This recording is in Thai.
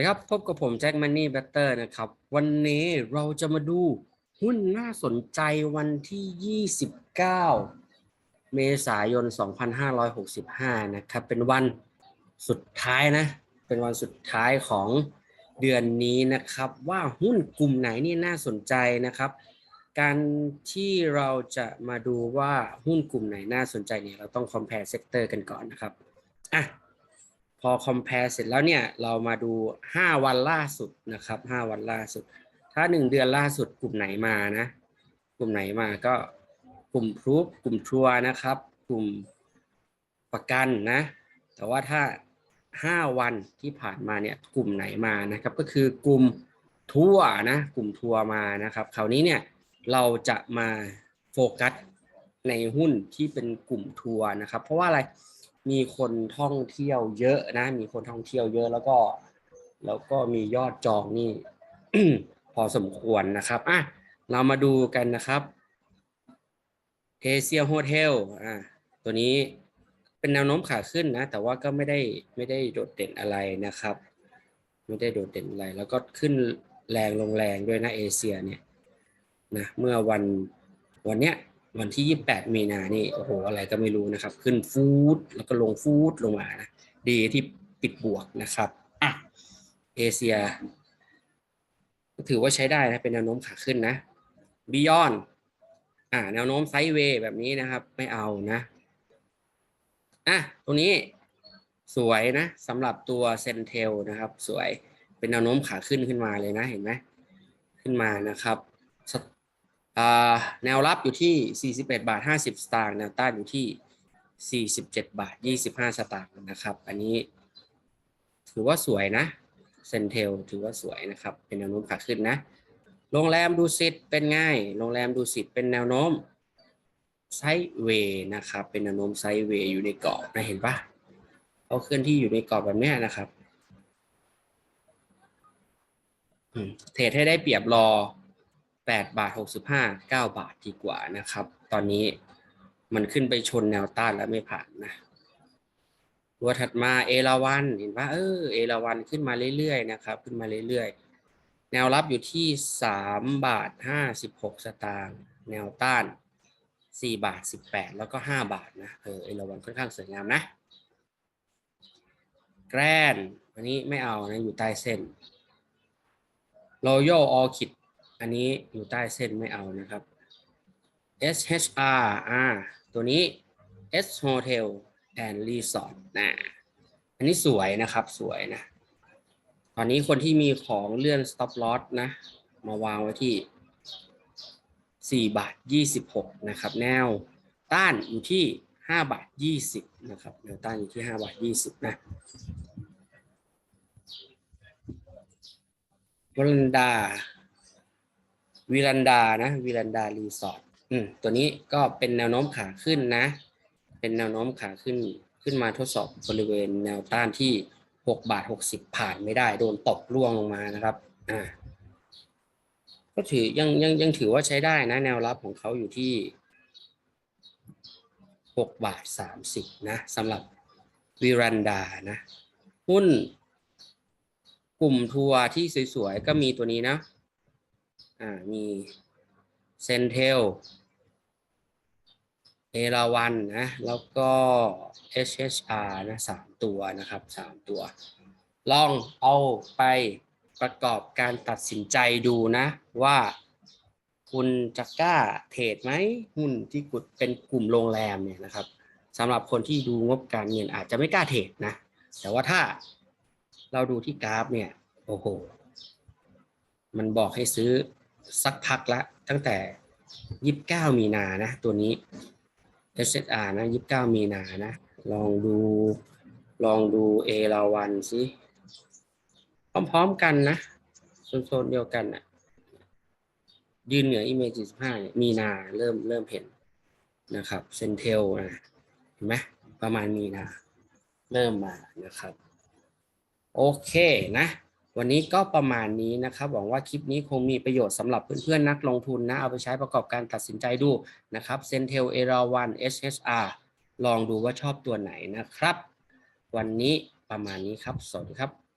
ดีครับ พบกับผมแจ็คมันนี่แบตเตอร์นะครับ วันนี้เราจะมาดูหุ้นน่าสนใจวันที่ 29 เมษายน 2565 นะครับ เป็นวันสุดท้ายนะ เป็นวันสุดท้ายของเดือนนี้นะครับ ว่าหุ้นกลุ่มไหนนี่น่าสนใจนะครับ การที่เราจะมาดูว่าหุ้นกลุ่มไหนน่าสนใจเนี่ยเราต้อง compare sector กันก่อนนะครับอะ พอ compare เสร็จแล้วเนี่ยเรามาดู 5 วันล่าสุดนะครับ 5 วันล่าสุด ถ้า 1 เดือนล่าสุดกลุ่มไหนมานะ กลุ่มไหนมาก็กลุ่มพรูฟกลุ่มทัวร์นะครับ กลุ่มประกันนะ แต่ว่าถ้า 5 วันที่ผ่านมาเนี่ยกลุ่มไหนมานะครับ ก็คือกลุ่มทัวร์นะกลุ่มทัวร์มานะครับ คราวนี้เนี่ยเราจะมาโฟกัสในหุ้นที่เป็นกลุ่มทัวร์นะครับ เพราะว่าอะไร มีคนท่องเที่ยวเยอะนะ มีคนท่องเที่ยวเยอะแล้วก็ แล้วก็มียอดจองนี่ พอสมควรนะครับอะเรามาดูกันนะครับเอเชียโฮเทลอะตัวนี้เป็นแนวโน้มขาขึ้นนะ แต่ว่าก็ไม่ได้ไม่ได้โดดเด่นอะไรนะครับ ไม่ได้โดดเด่นอะไร แล้วก็ขึ้นแรงลงแรงด้วยนะเอเชียเนี่ยนะเมื่อวันวันเนี้ย วันที่ 28 มีนานี่โอ้โหอะไรก็ไม่รู้นะครับ ขึ้นฟูดแล้วก็ลงฟูดลงมานะดีที่ปิดบวกนะครับอะเอเชียก็ถือว่าใช้ได้นะเป็นแนวโน้มขาขึ้นนะบิยอนอ่าแนวโน้มไซด์เวย์แบบนี้นะครับ ไม่เอานะอะตรงนี้สวยนะสำหรับตัวเซนเทลนะครับ สวยเป็นแนวโน้มขาขึ้นขึ้นมาเลยนะเห็นไหมขึ้นมานะครับ แนวรับอยู่ที่ 41 บาท 50 สตางค์แนวต้านอยู่ที่ 47 บาท 25 สตางค์นะครับ อันนี้ถือว่าสวยนะเซนเทลถือว่าสวยนะครับ เป็นแนวโน้มขาขึ้นนะ โรงแรมดูสิตเป็นไงโรงแรมดูสิตเป็นแนวโน้มไซด์เวย์นะครับ เป็นแนวโน้มไซด์เวย์อยู่ในกรอบนะเห็นปะเขาเคลื่อนที่อยู่ในกรอบแบบนี้นะครับเทรดให้ได้เปรียบรอ 8 บาท 65 9 บาทดีกว่านะครับ ตอนนี้มันขึ้นไปชนแนวต้านแล้วไม่ผ่านนะตัวถัดมาเอราวันเห็นว่าเออเอราวันขึ้นมาเรื่อยๆนะครับ ขึ้นมาเรื่อยๆ แนวรับอยู่ที่ 3 บาท 56 สตางค์แนวต้าน 4 บาท 18 แล้วก็ 5 บาทนะเออเอราวันค่อนข้างสวยงามนะแกรนอันนี้ไม่เอานะอยู่ใต้เส้น Royal Orchid อันนี้อยู่ใต้เส้นไม่เอานะครับ SHR อ่าตัวนี้ S Hotel and Resort นะอันนี้สวยนะครับสวยนะ ตอนนี้คนที่มีของเลื่อน stop loss นะ มาวางไว้ที่ 4 บาท 26 นะครับ แนวต้านอยู่ที่ 5 บาท 20 นะครับ แนวต้านอยู่ที่ 5 บาท 20 นะวรันดา วิรันดานะวิรันดารีสอร์ทอืมตัวนี้ก็เป็นแนวโน้มขาขึ้นนะ เป็นแนวโน้มขาขึ้นขึ้นมาทดสอบบริเวณแนวต้านที่หกบาทหกสิบผ่านไม่ได้ โดนตกร่วงลงมานะครับอ่าก็ถือยังยังยังถือว่าใช้ได้นะแนวรับของเขาอยู่ที่หกบาทสามสิบนะสำหรับวิรันดานะ หุ้นกลุ่มทัวร์ที่สวยๆ ก็มีตัวนี้นะ อ่ามีเซนเทลเอราวันนะ แล้วก็ HHR นะสามตัวนะครับสามตัว ลองเอาไปประกอบการตัดสินใจดูนะ ว่าคุณจะกล้าเทรดไหมหุ้นที่กุดเป็นกลุ่มโรงแรมเนี่ยนะครับสำหรับคนที่ดูงบการเงินอาจจะไม่กล้าเทรดนะ แต่ว่าถ้าเราดูที่กราฟเนี่ย โอ้โห มันบอกให้ซื้อ สักพักละตั้งแต่ยี่สิบเก้ามีนานะ ตัวนี้ SSR นะยี่สิบเก้ามีนานะ ลองดูลองดูเอราวันสิพร้อมๆกันนะโซนๆเดียวกันนะยืนเหนือ image 15เนี่ยมีนาเริ่มเริ่มเห็นนะครับเซนเทลนะเห็นไหมประมาณมีนา เริ่มมานะครับ โอเคนะ วันนี้ก็ประมาณนี้นะครับหวังว่าคลิปนี้คงมีประโยชน์สำหรับเพื่อนๆนักลงทุนนะเอาไปใช้ประกอบการตัดสินใจดูนะครับเซนเทลเอราวันเอชเอสอาร์ลองดูว่าชอบตัวไหนนะครับ วันนี้ประมาณนี้ครับ สวัสดีครับ